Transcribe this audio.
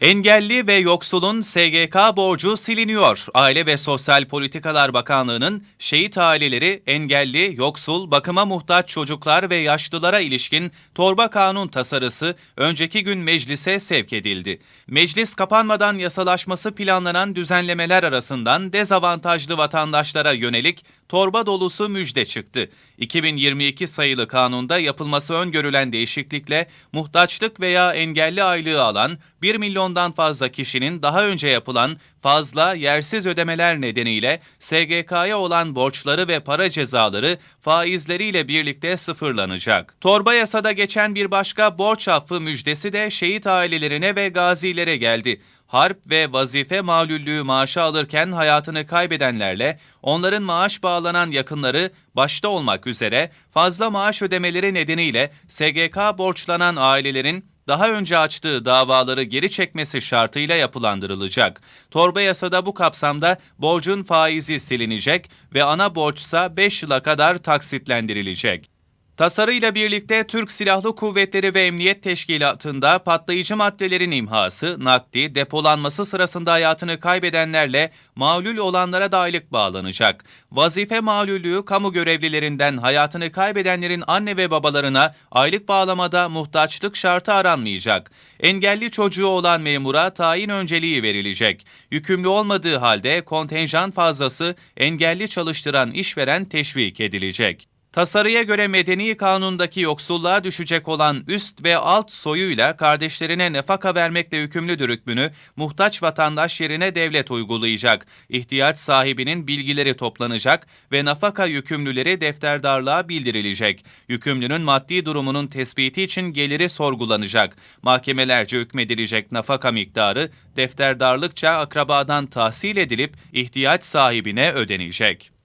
Engelli ve yoksulun SGK borcu siliniyor. Aile ve Sosyal Politikalar Bakanlığı'nın şehit aileleri, engelli, yoksul, bakıma muhtaç çocuklar ve yaşlılara ilişkin torba kanun tasarısı önceki gün meclise sevk edildi. Meclis kapanmadan yasalaşması planlanan düzenlemeler arasından dezavantajlı vatandaşlara yönelik torba dolusu müjde çıktı. 2022 sayılı kanunda yapılması öngörülen değişiklikle muhtaçlık veya engelli aylığı alan 1 milyondan fazla kişinin daha önce yapılan fazla yersiz ödemeler nedeniyle SGK'ya olan borçları ve para cezaları faizleriyle birlikte sıfırlanacak. Torba yasada geçen bir başka borç affı müjdesi de şehit ailelerine ve gazilere geldi. Harp ve vazife malüllüğü maaşı alırken hayatını kaybedenlerle onların maaş bağlanan yakınları başta olmak üzere fazla maaş ödemeleri nedeniyle SGK borçlanan ailelerin daha önce açtığı davaları geri çekmesi şartıyla yapılandırılacak. Torba yasada bu kapsamda borcun faizi silinecek ve ana borçsa 5 yıla kadar taksitlendirilecek. Tasarıyla birlikte Türk Silahlı Kuvvetleri ve Emniyet Teşkilatı'nda patlayıcı maddelerin imhası, nakdi, depolanması sırasında hayatını kaybedenlerle mağlul olanlara da aylık bağlanacak. Vazife mağlulüğü kamu görevlilerinden hayatını kaybedenlerin anne ve babalarına aylık bağlamada muhtaçlık şartı aranmayacak. Engelli çocuğu olan memura tayin önceliği verilecek. Yükümlü olmadığı halde kontenjan fazlası engelli çalıştıran işveren teşvik edilecek. Tasarıya göre medeni kanundaki yoksulluğa düşecek olan üst ve alt soyuyla kardeşlerine nafaka vermekle yükümlüdür hükmünü muhtaç vatandaş yerine devlet uygulayacak. İhtiyaç sahibinin bilgileri toplanacak ve nafaka yükümlüleri defterdarlığa bildirilecek. Yükümlünün maddi durumunun tespiti için geliri sorgulanacak. Mahkemelerce hükmedilecek nafaka miktarı defterdarlıkça akrabadan tahsil edilip ihtiyaç sahibine ödenecek.